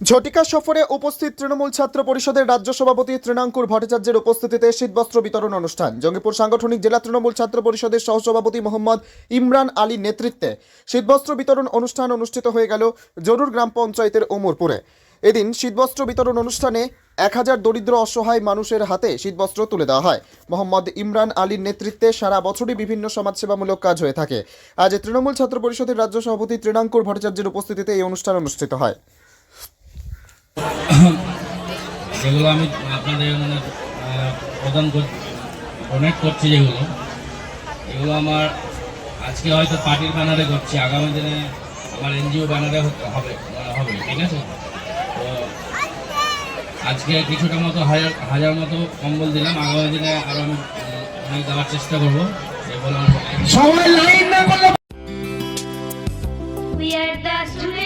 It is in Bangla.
ঝটিকা সফরে উপস্থিত তৃণমূল ছাত্র পরিষদের রাজ্য সভাপতি তৃণাঙ্কুর ভট্টাচার্যের উপস্থিতিতে শীতবস্ত্র বিতরণ অনুষ্ঠান। জঙ্গিপুর সাংগঠনিক জেলা তৃণমূল ছাত্র পরিষদের সহসভাপতি মোহাম্মদ ইমরান আলীর নেতৃত্বে শীতবস্ত্র বিতরণ অনুষ্ঠান অনুষ্ঠিত হয়ে গেল জরুর গ্রাম পঞ্চায়েতের ওমরপুরে। এদিন শীতবস্ত্র বিতরণ অনুষ্ঠানে এক হাজার দরিদ্র অসহায় মানুষের হাতে শীতবস্ত্র তুলে দেওয়া হয়। মোহাম্মদ ইমরান আলীর নেতৃত্বে সারা বছরই বিভিন্ন সমাজসেবামূলক কাজ হয়ে থাকে। আজ তৃণমূল ছাত্র পরিষদের রাজ্য সভাপতি তৃণাঙ্কুর ভট্টাচার্যের উপস্থিতিতে এই অনুষ্ঠান অনুষ্ঠিত হয়। যেগুলো আমি আপনাদের মানে প্রদান কর ডোনেট করছি যেগুলো এগুলো আমার আজকে হয়তো পার্টির ব্যানারে করছি আগামী দিনে আমার এনজিও ব্যানারে হতে- হবে মানে হবে ঠিক আছে? তো আজকে কিছুটা মতো হাজার হাজার মতো কম্বল দিলাম আগামী দিনে আরও আমি অনেক দেওয়ার চেষ্টা করব সবাই লাইন না করলে We are the students